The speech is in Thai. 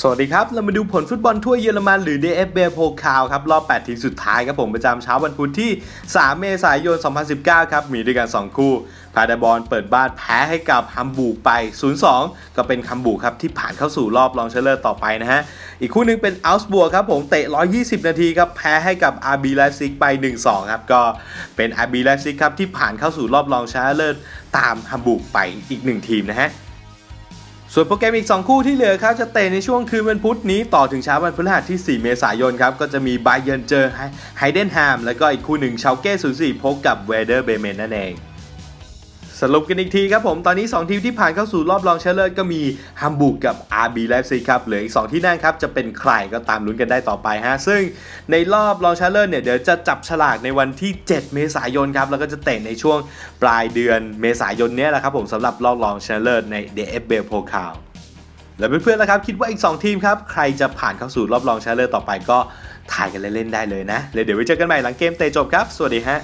สวัสดีครับ เรามาดูผลฟุตบอลทั่วเยอรมันหรือ DFB โพคาวครับ รอบ 8 ทีมสุดท้ายครับผมประจำเช้าวันพุธที่ 3 เมษายน 2019 ครับ มีด้วยกัน 2 คู่พาดาบอลเปิดบ้านแพ้ให้กับฮัมบูร์กไป 0-2 ก็เป็นฮัมบูร์กครับ ที่ผ่านเข้าสู่รอบรองชนะเลิศต่อไปนะฮะ อีกคู่หนึงเป็นอัลส์บัวครับผมเตะ 120 นาทีครับ แพ้ให้กับอาร์บีไลซิกไป 1-2 ครับ ก็เป็นอาร์บีไลซิกครับที่ผ่านเข้าสู่รอบรองชนะเลิศตามฮัมบูร์กไปอีก 1 ทีมนะฮะ ส่วนโปรแกรมอีก 2 คู่ที่เหลือครับจะเตะในช่วงคืนวันพุธนี้ต่อถึงเช้าวันพฤหัสที่ 4 เมษายนครับก็จะมีไบเยนเจอไฮเดนแฮมแล้วก็อีกคู่หนึ่งชาวเก้04พบกับเวเดอร์เบเมนนั่นเอง สรุปกันอีกทีครับผม ตอนนี้ 2 ทีมที่ผ่านเข้าสู่รอบรองชนะเลิศก็มีฮัมบูร์กกับ RB ไลฟ์ซิกครับเหลืออีก 2 ที่นั่งครับ จะเป็นใครก็ตามลุ้นกันได้ต่อไปฮะ ซึ่งในรอบรองชนะเลิศเนี่ย เดี๋ยวจะจับฉลากในวันที่ 7 เมษายนครับ แล้วก็จะเตะในช่วงปลายเดือนเมษายนเนี้ยแหละครับผมสำหรับรอบรองชนะเลิศใน DFB โพคาวแล้วเพื่อนๆนะครับคิดว่าอีก 2 ทีมครับใครจะผ่านเข้าสู่รอบรองชนะเลิศต่อไปก็ถ่ายกันเล่นๆได้เลยนะแล้วเดี๋ยวไว้เจอกันใหม่หลังเกมเตะจบครับ สวัสดีฮะ